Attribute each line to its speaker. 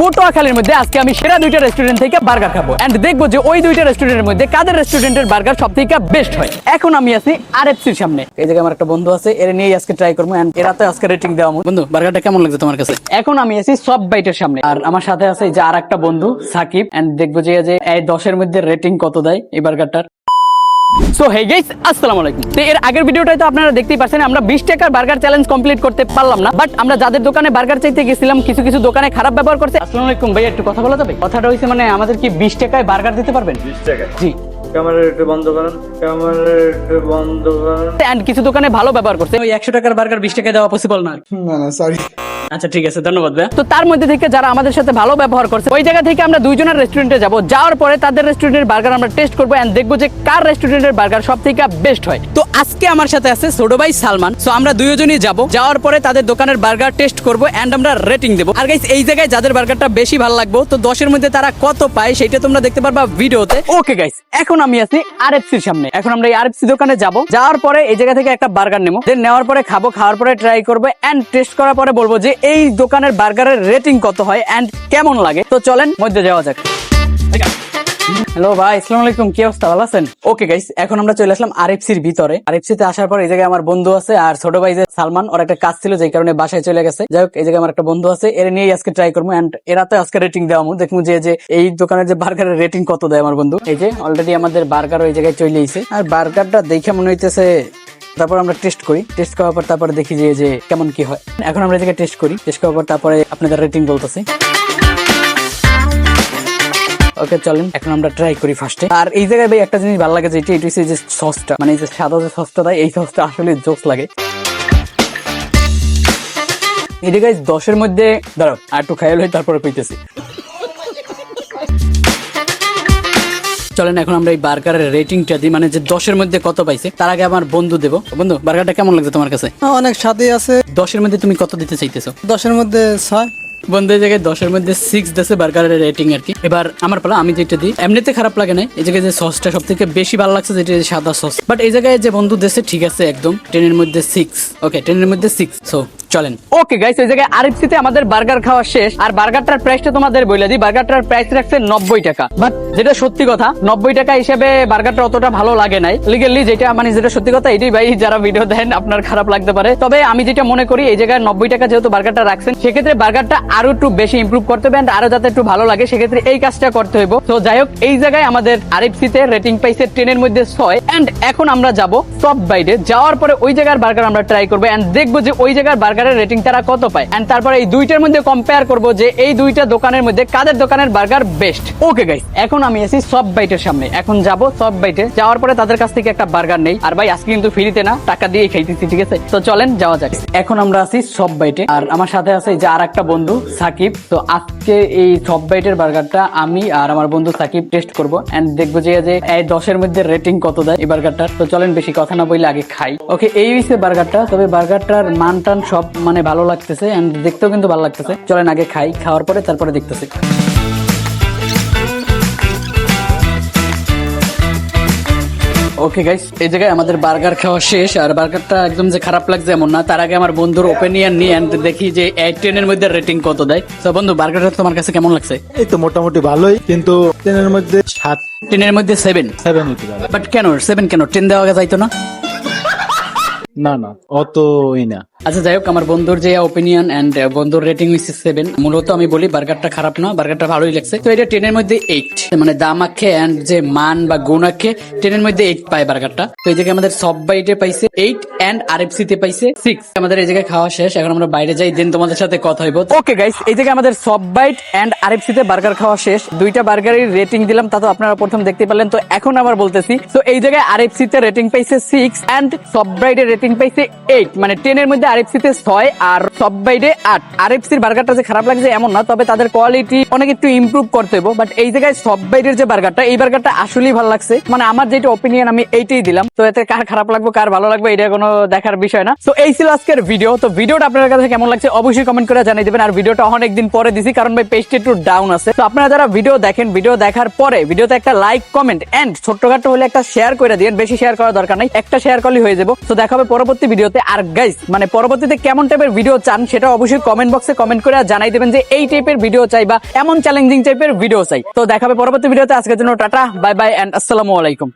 Speaker 1: পটুয়াখালীর মধ্যে আজকে আমি সেরা দুইটা রেস্টুরেন্ট থেকে বার্গার খাব। এন্ড দেখব যে ওই দুইটা রেস্টুরেন্টের মধ্যে কাদের রেস্টুরেন্টের বার্গার সব থেকে বেস্ট হয়। এখন আমি আছি আরএফসির সামনে। এই জায়গায় আমার একটা বন্ধু আছে এর নিয়ে আজকে ট্রাই করব এন্ড এরাতে আজকে রেটিং দেওয়া। বন্ধু বার্গারটা কেমন লাগছে তোমার কাছে? এখন আমি আছি সব বাইটের সামনে। আর আমার সাথে আছে যে আর একটা বন্ধু সাকিব এন্ড দেখব যে যে এই দশের মধ্যে রেটিং কত দেয় এই বার্গারটার সো হে গাইস আসসালামু আলাইকুম তো এর আগের ভিডিওটাই তো আপনারা দেখতেই পাচ্ছেন আমরা 20 টাকার বার্গার চ্যালেঞ্জ কমপ্লিট করতে পারলাম না বাট আমরা যাদের দোকানে বার্গার চাইতে গেছিলাম কিছু কিছু দোকানে খারাপ ব্যবহার করছে। আসসালামু আলাইকুম ভাই একটু কথা বলা যাবে? কথাটা হইছে মানে আমাদের কি 20 টাকায় বার্গার দিতে পারবেন?
Speaker 2: বিশ টাকা
Speaker 1: জি।
Speaker 2: ক্যামেরা একটু বন্ধ করেন ক্যামেরা একটু বন্ধ করেন।
Speaker 1: এন্ড কিছু দোকানে ভালো ব্যবহার করছে। ওই 100 টাকার বার্গার 20 টাকায় দেওয়া পসিবল না
Speaker 3: না না সরি
Speaker 1: আচ্ছা ঠিক আছে, ধন্যবাদ ভাই তো তার মধ্যে থেকে যারা আমাদের সাথে ভালো ব্যবহার করছে, ওই জায়গা থেকে আমরা দুইজনের রেস্টুরেন্টে যাব। যাওয়ার পরে তাদের রেস্টুরেন্টের বার্গার আমরা টেস্ট করব এন্ড দেখব যে কার রেস্টুরেন্টের বার্গার সব থেকে বেস্ট হয়। তো আজকে আমার সাথে আছে ছোট ভাই সালমান। সো আমরা দুইজনই যাব। যাওয়ার পরে তাদের দোকানের বার্গার টেস্ট করব এন্ড আমরা রেটিং দেবো। আর গাইস এই জায়গায় যাদের বার্গারটা বেশি ভালো লাগবে, তো দশের মধ্যে তারা কত পায় সেটা তোমরা দেখতে পারবা ভিডিওতে। ওকে গাইস এখন আমি আছি আরএফসির সামনে। এখন আমরা এই আরএফসি দোকানে যাব। যাওয়ার পরে এই জায়গা থেকে একটা বার্গার নেব। দেন নেওয়ার পরে খাব, খাওয়ার পরে ট্রাই করব এন্ড টেস্ট করার পরে বলব যে এই দোকানের বার্গারের রেটিং কত হয় এন্ড কেমন লাগে? তো চলেন, মধ্যে যাওয়া যাক। হ্যালো ভাই, আসসালামু আলাইকুম, কি অবস্থা? ভালো আছেন? ওকে গাইস এখন আমরা চলে আসলাম আরএফসির ভিতরে। আরএফসি তে আসার পর এই জায়গায় আমার বন্ধু আছে আর ছোট ভাই যে সালমান, ওর একটা কাজ ছিল, যেই কারণে বাসায় চলে গেছে। যাই হোক, এই জায়গায় আমার একটা বন্ধু আছে, এর নিয়ে আজকে ট্রাই করব এন্ড এরাতে আজকে রেটিং দেওয়া মু দেখব যে যে এই দোকানের যে বার্গারের রেটিং কত দেয় আমার বন্ধু। এই যে অলরেডি আমাদের বার্গার ওই জায়গায় চলে এসেছে আর বার্গারটা দেখে মনে হইতেছে তারপর আমরা টেস্ট করি। টেস্ট করার পর তারপরে দেখি যে যে কেমন কি হয়। এখন আমরা জায়গায় টেস্ট করি টেস্ট করার পর তারপরে আপনাদের রেটিং বলতেছি। ওকে চলেন। এখন আমরা ট্রাই করি ফার্স্টে আর এই জায়গায় ভাই একটা জিনিস ভালো লাগে যে, এটা যে সসটা মানে যে সাদা যে সসটা দেয়, এই সসটা আসলে জোস লাগে। এটা গাইজ দশের মধ্যে, দাঁড়াও, আর একটু খাইল হই তারপরে পেতেছি চলেন এখন আমরা এই বার্গারের রেটিংটা দিই। মানে যে দশের মধ্যে কত পাইছে তার আগে আমার বন্ধু দেবো। বন্ধু বার্গারটা কেমন লাগছে তোমার কাছে?
Speaker 3: অনেক স্বাদে আছে।
Speaker 1: দশের মধ্যে তুমি কত দিতে চাইতেছো?
Speaker 3: দশের মধ্যে ছয়।
Speaker 1: বন্ধু এই জায়গায় দশের মধ্যে সিক্স দেশে বার্গারের রেটিং আর কি। এবার আমার পালা আমি যেটা দিই এমনিতে খারাপ লাগে না এই জায়গায় যে সসটা সব থেকে বেশি ভালো লাগছে যেটা সাদা সস বাট এই জায়গায় যে বন্ধু দেশে ঠিক আছে একদম। টেনের মধ্যে সিক্স ওকে টেনের মধ্যে সিক্স সো চলেন। ওকে গাইস ওই জায়গায় আরএফসিতে আমাদের বার্গার খাওয়া শেষ। আর বার্গারটার প্রাইসটা তোমাদের বলে দিই। বার্গারটার প্রাইস রাখছে নব্বই টাকা। বাট যেটা সত্যি কথা নব্বই টাকা হিসেবে বার্গারটা অতটা ভালো লাগে নাই। লিগেলি যেটা মানে যেটা সত্যি কথা এটাই ভাই যারা ভিডিও দেন আপনার খারাপ লাগতে পারে। তবে আমি যেটা মনে করি এই জায়গায় নব্বই টাকা যেহেতু বার্গারটা রাখছেন সেক্ষেত্রে বার্গারটা আরও একটু বেশি ইমপ্রুভ করতে হবে and আরও যাতে একটু ভালো লাগে সেক্ষেত্রে এই কাজটা করতে হইব। তো যাই হোক এই জায়গায় আমাদের আরএফসিতে রেটিং পাইছে টেনের মধ্যে ছয়। এন্ড এখন আমরা যাব সব বাইরে যাওয়ার পরে ওই জায়গার বার্গার আমরা ট্রাই করব এন্ড দেখব যে ওই জায়গার বার্গারের রেটিং তারা কত পায়? এন্ড তারপরে এই দুইটার মধ্যে কম্পেয়ার করব যে এই দুইটা দোকানের মধ্যে কাদের দোকানের বার্গার বেস্ট ওকে গাইস এখন আমি আছি সব বাইটের সামনে। এখন যাব সব বাইটে। যাওয়ার পরে তাদের কাছ থেকে একটা বার্গার নেই। আর ভাই, আজকে কিন্তু ফ্রিতে না, টাকা দিয়ে খাইতেছি, ঠিক আছে? তো চলেন, যাওয়া যাক। এখন আমরা আছি সব বাইটে। আর আমার সাথে আছে যে আর একটা বন্ধু, সাকিব। তো আজকে এই সব বাইটের বার্গারটা আমি আর আমার বন্ধু সাকিব টেস্ট করব। এন্ড দেখব যে যে, এই দশের মধ্যে রেটিং কত দেয় এই বার্গারটার। তো চলেন, বেশি কথা না বললে আগে খাই। ওকে এই হইছে বার্গারটা। তবে বার্গারটার মান টান সব মানে ভালো লাগতেছে এন্ড দেখতেও কিন্তু ভালো লাগতেছে। চলেন আগে খাই খাওয়ার পরে তারপরে দেখতেছি। ওকে গাইস এই জায়গায় আমাদের বার্গার খাওয়া শেষ আর বার্গারটা একদম যে খারাপ লাগছে এমন না। তার আগে আমার বন্ধুর ওপিনিয়ন নিয়ে and দেখি যে এই টেনের মধ্যে রেটিং কত দেয়। তো বন্ধু বার্গারটা তোমার কাছে কেমন লাগছে?
Speaker 4: এই তো মোটামুটি ভালোই কিন্তু ট্রেনের মধ্যে সাত
Speaker 1: টেনের মধ্যে সেভেন
Speaker 4: সেভেন হতে পারে।
Speaker 1: বাট কেন? সেভেন কেন? টেন দেওয়া যাইতো না?
Speaker 4: না না অতই না।
Speaker 1: আচ্ছা যাই হোক, আমার বন্ধুর যে ওপিনিয়ন এন্ড বন্ধুর রেটিং হচ্ছে সেভেন মূলত আমি বলি বার্গারটা খারাপ না বার্গারটা ভালোই লাগছে। তো এটা টেনের মধ্যে এইট মানে দাম আখে এন্ড যে মান বা গুণ আখে টেনের মধ্যে এইট পায় বার্গারটা তো এই জায়গায় আমাদের সব বাইটে পাইছে এইট এন্ড আর এফ তে পাইছে সিক্স আমাদের এই জায়গায় খাওয়া শেষ, এখন আমরা বাইরে যাই, দেন তোমাদের সাথে কথা হইব। ওকে গাইস এই জায়গায় আমাদের সব বাইট এন্ড আর এফ তে বার্গার খাওয়া শেষ। দুইটা বার্গারের রেটিং দিলাম, তা তো আপনারা প্রথম দেখতে পারলেন তো এখন আবার বলতেছি। তো এই জায়গায় আর এফ তে রেটিং পাইছে সিক্স এন্ড সব বাইটের রেটিং পাইছে এইট মানে টেনের মধ্যে আর তে ছয় আর সব বাইটে আট। আর এফ সির বার্গারটা যে খারাপ লাগছে এমন না, তবে তাদের কোয়ালিটি অনেক একটু ইমপ্রুভ করতে হইব। বাট এই জায়গায় সব বাইটের যে বার্গারটা এই বার্গারটা আসলেই ভালো লাগছে। মানে আমার যেটা ওপিনিয়ন আমি এইটাই দিলাম। তো এতে কার খারাপ লাগবে, কার ভালো লাগবে, এটা কোনো দেখার বিষয় না। তো এই ছিল আজকের ভিডিও তো ভিডিওটা আপনার কাছে কেমন লাগছে, অবশ্যই কমেন্ট করে জানিয়ে দেবেন। আর ভিডিওটা অনেক দিন পরে দিছি, কারণ ভাই পেজটা একটু ডাউন আছে। তো আপনারা যারা ভিডিও দেখেন ভিডিও দেখার পরে ভিডিওতে একটা লাইক কমেন্ট এন্ড ছোট্টখাটো হলে একটা শেয়ার করে দিন বেশি শেয়ার করার দরকার নাই, একটা শেয়ার করলে হয়ে যাব। তো দেখা হবে পরবর্তী ভিডিওতে আর গাইস মানে পরবর্তীতে কেমন টাইপের ভিডিও চান সেটা অবশ্যই কমেন্ট বক্সে কমেন্ট করে জানাই দেবেন যে এই টাইপের ভিডিও চাই বা এমন চ্যালেঞ্জিং টাইপের ভিডিও চাই। তো দেখাবে পরবর্তী ভিডিওতে আজকের জন্য টাটা বাই বাই এন্ড আসসালামু আলাইকুম।